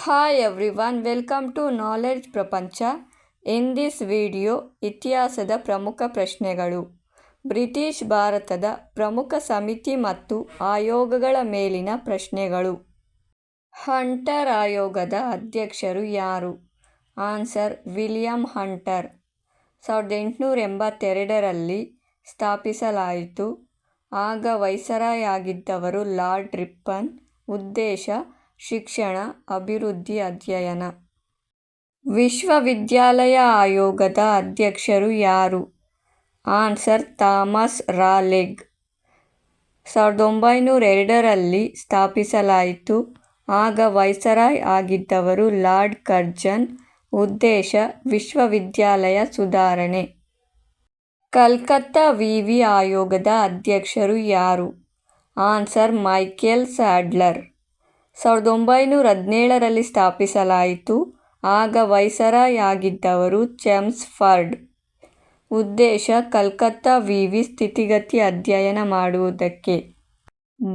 Hi everyone welcome to knowledge ಪ್ರಪಂಚ in this video ಇತಿಹಾಸದ ಪ್ರಮುಖ ಪ್ರಶ್ನೆಗಳು ಬ್ರಿಟಿಷ್ ಭಾರತದ ಪ್ರಮುಖ ಸಮಿತಿ ಮತ್ತು ಆಯೋಗಗಳ ಮೇಲಿನ ಪ್ರಶ್ನೆಗಳು ಹಂಟರ್ ಆಯೋಗದ ಅಧ್ಯಕ್ಷರು ಯಾರು ಆನ್ಸರ್ ವಿಲಿಯಂ ಹಂಟರ್ ಸಾವಿರದ ಎಂಟುನೂರ ಎಂಬತ್ತೆರಡರಲ್ಲಿ ಸ್ಥಾಪಿಸಲಾಯಿತು. ಆಗ ವೈಸರಾಯ್ ಆಗಿದ್ದವರು ಲಾರ್ಡ್ ರಿಪ್ಪನ್. ಉದ್ದೇಶ ಶಿಕ್ಷಣ, ಅಭಿವೃದ್ಧಿ ಅಧ್ಯಯನ. ವಿಶ್ವವಿದ್ಯಾಲಯ ಆಯೋಗದ ಅಧ್ಯಕ್ಷರು ಯಾರು? Answer Thomas Raleigh. ಸಾವಿರದ ಒಂಬೈನೂರ ಎರಡರಲ್ಲಿ ಸ್ಥಾಪಿಸಲಾಯಿತು. ಆಗ ವೈಸರಾಯ್ ಆಗಿದ್ದವರು ಲಾರ್ಡ್ ಕರ್ಜನ್. ಉದ್ದೇಶ, ವಿಶ್ವವಿದ್ಯಾಲಯ ಸುಧಾರಣೆ. ಕಲ್ಕತ್ತಾ ವಿವಿ ಆಯೋಗದ ಅಧ್ಯಕ್ಷರು ಯಾರು? Answer Michael Sadler. ಸಾವಿರದ ಒಂಬೈನೂರ ಹದಿನೇಳರಲ್ಲಿ ಸ್ಥಾಪಿಸಲಾಯಿತು. ಆಗ ವೈಸರಾಯ್ ಆಗಿದ್ದವರು ಚೆಮ್ಸ್ಫರ್ಡ್. ಉದ್ದೇಶ, ಕಲ್ಕತ್ತಾ ವಿವಿ ಸ್ಥಿತಿಗತಿ ಅಧ್ಯಯನ ಮಾಡುವುದಕ್ಕೆ.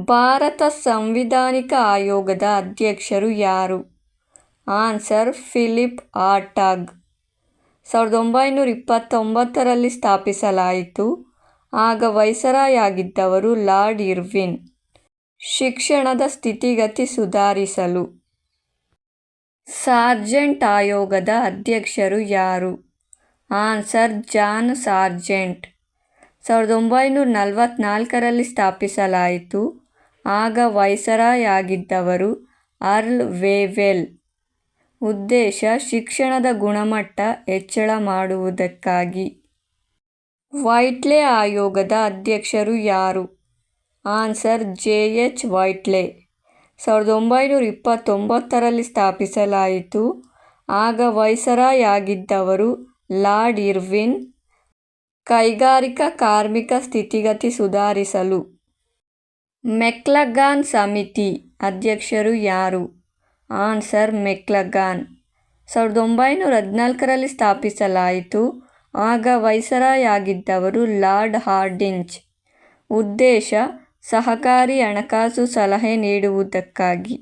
ಭಾರತ ಸಂವಿಧಾನಿಕ ಆಯೋಗದ ಅಧ್ಯಕ್ಷರು ಯಾರು? Answer, Philip Hartog. ಸಾವಿರದ ಒಂಬೈನೂರ ಇಪ್ಪತ್ತೊಂಬತ್ತರಲ್ಲಿ ಸ್ಥಾಪಿಸಲಾಯಿತು. ಆಗ ವೈಸರಾಯ್ ಆಗಿದ್ದವರು ಲಾರ್ಡ್ ಇರ್ವಿನ್. ಶಿಕ್ಷಣದ ಸ್ಥಿತಿಗತಿ ಸುಧಾರಿಸಲು. ಸಾರ್ಜೆಂಟ್ ಆಯೋಗದ ಅಧ್ಯಕ್ಷರು ಯಾರು? Answer John Sargent. ಸಾವಿರದ ಒಂಬೈನೂರ ನಲವತ್ನಾಲ್ಕರಲ್ಲಿ ಸ್ಥಾಪಿಸಲಾಯಿತು. ಆಗ ವೈಸರಾಯ್ ಅರ್ಲ್ ವೇವೆಲ್. ಉದ್ದೇಶ ಶಿಕ್ಷಣದ ಗುಣಮಟ್ಟ ಹೆಚ್ಚಳ ಮಾಡುವುದಕ್ಕಾಗಿ. ವೈಟ್ಲೆ ಆಯೋಗದ ಅಧ್ಯಕ್ಷರು ಯಾರು? Answer J H Whitley. ಸಾವಿರದ ಒಂಬೈನೂರ ಇಪ್ಪತ್ತೊಂಬತ್ತರಲ್ಲಿ ಸ್ಥಾಪಿಸಲಾಯಿತು. ಆಗ ವೈಸರಾಯ್ ಆಗಿದ್ದವರು ಲಾರ್ಡ್ ಇರ್ವಿನ್. ಕೈಗಾರಿಕಾ ಕಾರ್ಮಿಕ ಸ್ಥಿತಿಗತಿ ಸುಧಾರಿಸಲು. ಮೆಕ್ಲಗಾನ್ ಸಮಿತಿ ಅಧ್ಯಕ್ಷರು ಯಾರು? Answer McLagan. ಸಾವಿರದ ಒಂಬೈನೂರ ಹದಿನಾಲ್ಕರಲ್ಲಿ ಸ್ಥಾಪಿಸಲಾಯಿತು. ಆಗ ವೈಸರಾಯ್ ಆಗಿದ್ದವರು ಲಾರ್ಡ್ ಹಾರ್ಡಿಂಚ್ ಉದ್ದೇಶ ಸಹಕಾರಿ ಹಣಕಾಸು ಸಲಹೆ ನೀಡುವುದಕ್ಕಾಗಿ.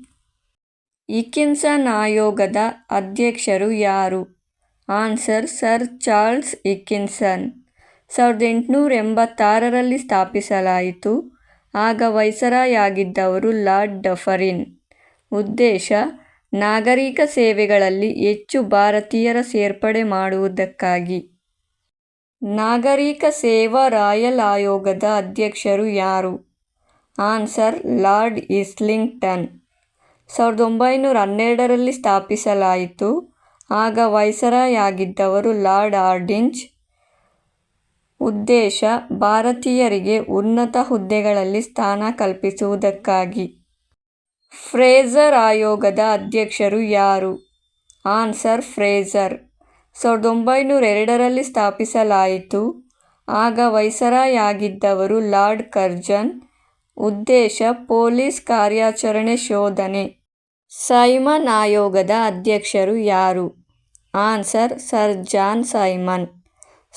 ಇಕಿನ್ಸನ್ ಆಯೋಗದ ಅಧ್ಯಕ್ಷರು ಯಾರು? ಆನ್ಸರ್, ಸರ್ ಚಾರ್ಲ್ಸ್ ಇಕಿನ್ಸನ್ ಸಾವಿರದ ಎಂಟುನೂರ ಎಂಬತ್ತಾರರಲ್ಲಿ ಸ್ಥಾಪಿಸಲಾಯಿತು. ಆಗ ವೈಸರಾಯಾಗಿದ್ದವರು ಲಾರ್ಡ್ ಡಫರಿನ್. ಉದ್ದೇಶ, ನಾಗರಿಕ ಸೇವೆಗಳಲ್ಲಿ ಹೆಚ್ಚು ಭಾರತೀಯರ ಸೇರ್ಪಡೆ ಮಾಡುವುದಕ್ಕಾಗಿ. ನಾಗರಿಕ ಸೇವಾ ರಾಯಲ್ ಆಯೋಗದ ಅಧ್ಯಕ್ಷರು ಯಾರು? ಆನ್ಸರ್, ಲಾರ್ಡ್ ಇಸ್ಲಿಂಗ್ಟನ್ ಸಾವಿರದ ಒಂಬೈನೂರ ಹನ್ನೆರಡರಲ್ಲಿ ಸ್ಥಾಪಿಸಲಾಯಿತು. ಆಗ ವೈಸರಾಯ್ ಆಗಿದ್ದವರು ಲಾರ್ಡ್ ಆರ್ಡಿಂಜ್. ಉದ್ದೇಶ, ಭಾರತೀಯರಿಗೆ ಉನ್ನತ ಹುದ್ದೆಗಳಲ್ಲಿ ಸ್ಥಾನ ಕಲ್ಪಿಸುವುದಕ್ಕಾಗಿ. ಫ್ರೇಜರ್ ಆಯೋಗದ ಅಧ್ಯಕ್ಷರು ಯಾರು? Answer, Fraser. ಸಾವಿರದ ಒಂಬೈನೂರ ಎರಡರಲ್ಲಿ ಸ್ಥಾಪಿಸಲಾಯಿತು. ಆಗ ವೈಸರಾಯ್ ಆಗಿದ್ದವರು ಲಾರ್ಡ್ ಕರ್ಜನ್. ಉದ್ದೇಶ ಪೊಲೀಸ್ ಕಾರ್ಯಾಚರಣೆ ಶೋಧನೆ. ಸೈಮನ್ ಆಯೋಗದ ಅಧ್ಯಕ್ಷರು ಯಾರು? Answer sir John Simon.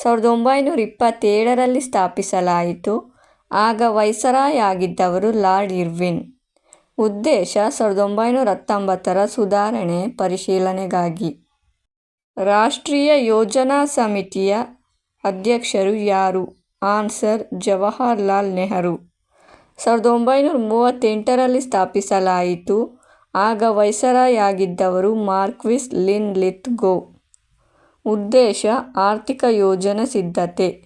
ಸಾವಿರದ ಒಂಬೈನೂರ ಇಪ್ಪತ್ತೇಳರಲ್ಲಿ ಸ್ಥಾಪಿಸಲಾಯಿತು. ಆಗ ವೈಸರಾಯ್ ಆಗಿದ್ದವರು ಲಾರ್ಡ್ ಇರ್ವಿನ್. ಉದ್ದೇಶ ಸಾವಿರದ ಒಂಬೈನೂರ ಹತ್ತೊಂಬತ್ತರ ಸುಧಾರಣೆ ಪರಿಶೀಲನೆಗಾಗಿ. ರಾಷ್ಟ್ರೀಯ ಯೋಜನಾ ಸಮಿತಿಯ ಅಧ್ಯಕ್ಷರು ಯಾರು? ಆನ್ಸರ್ ಜವಾಹರ್ಲಾಲ್ ನೆಹರು. ಸಾವಿರದ ಒಂಬೈನೂರ ಮೂವತ್ತೆಂಟರಲ್ಲಿ ಸ್ಥಾಪಿಸಲಾಯಿತು. ಆಗ ವೈಸರಾಯ್ ಆಗಿದ್ದವರು ಮಾರ್ಕ್ವಿಸ್ ಲಿನ್ ಲಿತ್ಗೋ ಉದ್ದೇಶ ಆರ್ಥಿಕ ಯೋಜನಾ ಸಿದ್ಧತೆ.